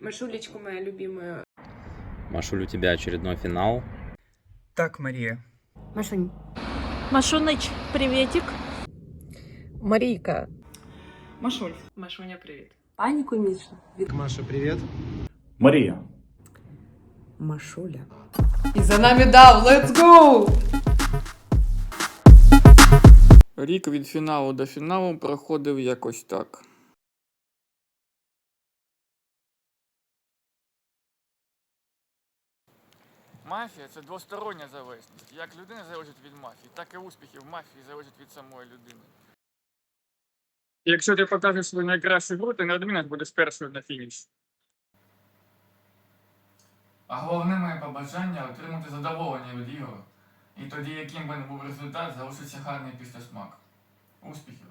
Машулечку моя любимая. Машуль, у тебя очередной финал. Так, Марія. Машунь, Машуныч, приветик. Марийка. Машуль. Машуня, привіт. пані комічна. Від Маша, привет. Марія, Машуля. І за нами дав, let's go! Рік від фіналу до фіналу проходив якось так. Мафія це двостороння залежність. Як людина залежить від мафії, так і успіхи в мафії залежать від самої людини. Якщо ти покажеш свою найкращу гру, ти неодмінно будеш першою на фініші. А головне моє побажання отримати задоволення від ігор. І тоді, яким би не був результат, залишиться гарний післясмак. Успіхів!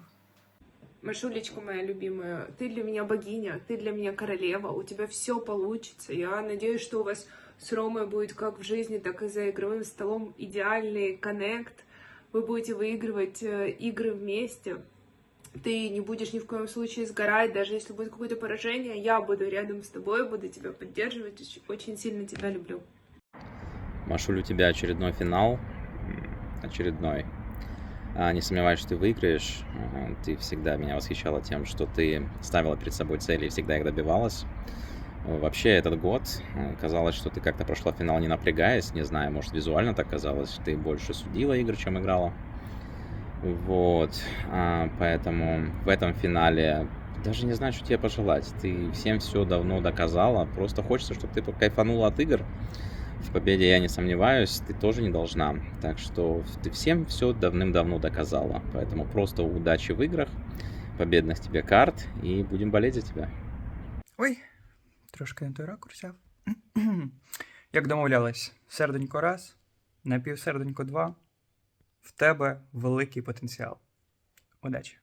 Машулечка моя любимая. Ты для меня богиня, ты для меня королева. У тебя все получится. Я надеюсь, что у вас с Ромой будет как в жизни, так и за игровым столом идеальный коннект. Вы будете выигрывать э, игры вместе. Ты не будешь ни в коем случае сгорать, даже если будет какое-то поражение. Я буду рядом с тобой, буду тебя поддерживать. Очень- Очень сильно тебя люблю. Машуль, у тебя очередной финал. Очередной. А, Не сомневаюсь, что ты выиграешь. Ты всегда меня восхищала тем, что ты ставила перед собой цели и всегда их добивалась. Вообще, этот год э, казалось, что ты как-то прошла финал не напрягаясь. Не знаю, может, визуально так казалось. Ты больше судила игры, чем играла. Вот. а, Поэтому в этом финале даже не знаю, что тебе пожелать. Ты всем все давно доказала. Просто хочется, чтобы ты кайфанула от игр. В победе я не сомневаюсь, ты тоже не должна. Так что ты всем все давным-давно доказала. Поэтому просто удачи в играх, победных тебе карт и будем болеть за тебя. Ой, трошки не той ракурс взяв. Як домовлялись, серденько раз, напівсерденько два. В тебе великий потенціал. Удачі!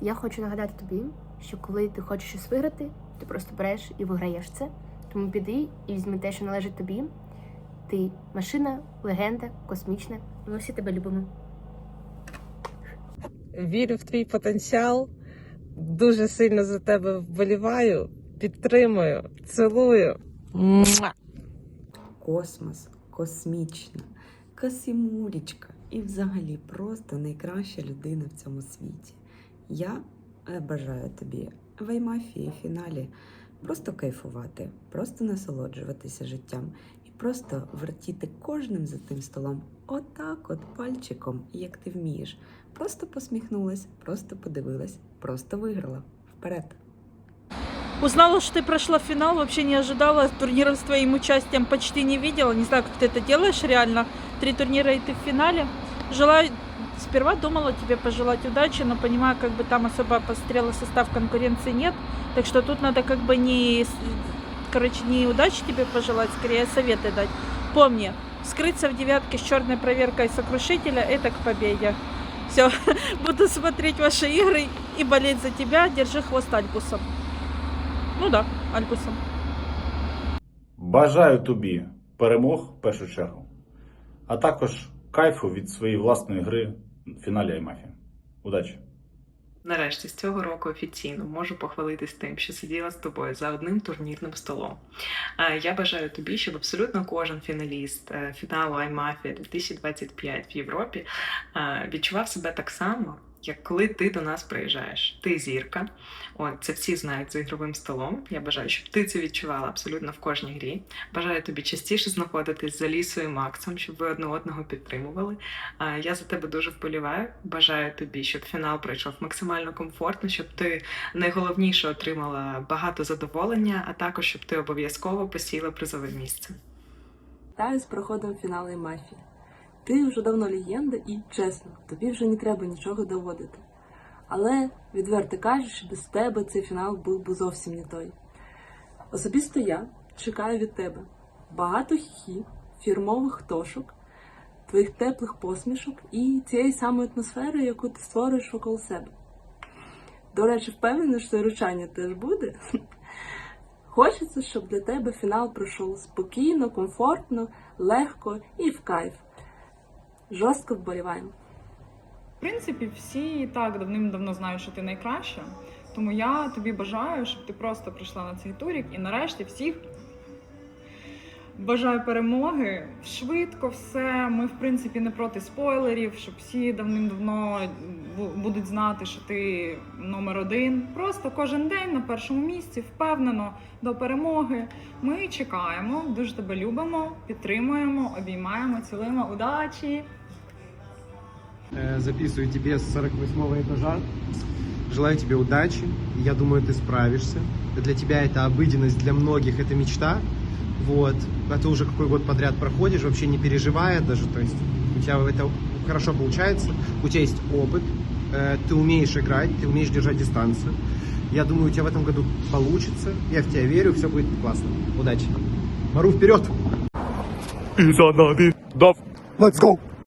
Я хочу нагадати тобі, що коли ти хочеш щось виграти, ти просто береш і виграєш це. Тому піди і візьми те, що належить тобі. Ти машина, легенда, космічна. Ми всі тебе любимо. Вірю в твій потенціал. Дуже сильно за тебе вболіваю, підтримую, цілую. Муа! Космос, космічна, косимулечка і взагалі просто найкраща людина в цьому світі. Я е, бажаю тобі в фіналі просто кайфувати, просто насолоджуватися життям і просто вертіти кожним за тим столом отак, от пальчиком, як ти вмієш. Просто посміхнулась, просто подивилась, просто виграла. Вперед! Узнала, что ты прошла финал, вообще не ожидала. Турниров с твоим участием почти не видела. Не знаю, как ты это делаешь реально. Три турнира и ты в финале. Желаю, сперва думала тебе пожелать удачи, но понимаю, как бы там особо пострела состав конкуренции нет. Так что тут надо как бы не, короче, не удачи тебе пожелать, скорее советы дать. Помни, скрыться в девятке с черной проверкой сокрушителя – это к победе. Все, буду смотреть ваши игры и болеть за тебя. Держи хвост Альбусом. Ну да, Альбусом. бажаю тобі перемог в першу чергу, а також кайфу від своєї власної гри в фіналі Аймафі. Удачі! Нарешті з цього року офіційно можу похвалитись тим, що сиділа з тобою за одним турнірним столом. Я бажаю тобі, щоб абсолютно кожен фіналіст е, фіналу iMafia 2025 в Європі відчував себе так само. Як коли ти до нас приїжджаєш, ти зірка. От це всі знають за ігровим столом. Я бажаю, щоб ти це відчувала абсолютно в кожній грі. Бажаю тобі частіше знаходитись за лісою Максом, щоб ви одне одного підтримували. Я за тебе дуже вболіваю. Бажаю тобі, щоб фінал пройшов максимально комфортно, щоб ти найголовніше отримала багато задоволення, а також щоб ти обов'язково посіла призове місце. Вітаю з проходом фіналу мафії. Ти вже давно легенда і чесно, тобі вже не треба нічого доводити. Але, відверто кажучи, без тебе цей фінал був би зовсім не той. Особисто я чекаю від тебе багато хі, фірмових тошок, твоїх теплих посмішок і цієї самої атмосфери, яку ти створюєш около себе. До речі, впевнена, що ручання теж буде. Хочеться, щоб для тебе фінал пройшов спокійно, комфортно, легко і в кайф. Жорстко вболіваємо. В принципі, всі так давним-давно знають, що ти найкраща. Тому я тобі бажаю, щоб ти просто прийшла на цей турік і нарешті всіх бажаю перемоги. Швидко все. Ми, в принципі, не проти спойлерів, щоб всі давним-давно будуть знати, що ти номер один. Просто кожен день на першому місці, впевнено до перемоги. Ми чекаємо, дуже тебе любимо, підтримуємо, обіймаємо, цілуємо. Удачі! Э, записываю тебе с 48 этажа. Желаю тебе удачи. Я думаю, ты справишься. Для тебя это обыденность, для многих это мечта. Вот. А ты уже какой год подряд проходишь, вообще не переживая даже. То есть у тебя это хорошо получается. У тебя есть опыт. э, Ты умеешь играть, ты умеешь держать дистанцию. Я думаю, у тебя в этом году получится. Я в тебя верю, все будет классно. Удачи. Мару вперед! Let's go!